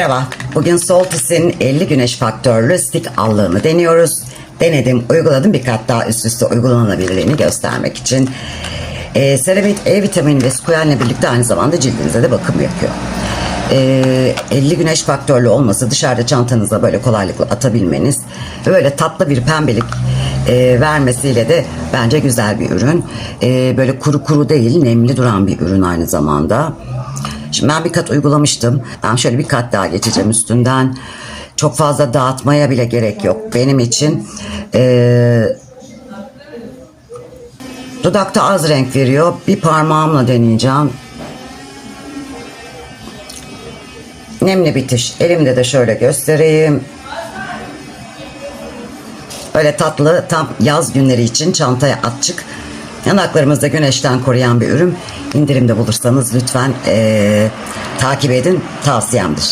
Merhaba, bugün Soltis'in 50 güneş faktörlü stick allığını deniyoruz. Denedim, uyguladım bir kat daha üst üste uygulanabilirliğini göstermek için. Ee, Ceramid E vitamini ve squalenle birlikte aynı zamanda cildinize de bakım yapıyor. Ee, 50 güneş faktörlü olması dışarıda çantanıza böyle kolaylıkla atabilmeniz ve böyle tatlı bir pembelik e, vermesiyle de bence güzel bir ürün. Ee, böyle kuru kuru değil nemli duran bir ürün aynı zamanda. Şimdi ben bir kat uygulamıştım. Ben şöyle bir kat daha geçeceğim üstünden. Çok fazla dağıtmaya bile gerek yok benim için. Ee, dudakta az renk veriyor. Bir parmağımla deneyeceğim. Nemli bitiş. Elimde de şöyle göstereyim. Böyle tatlı tam yaz günleri için çantaya açık. Yanaklarımızda güneşten koruyan bir ürün. İndirimde bulursanız lütfen eee, takip edin. Tavsiyemdir.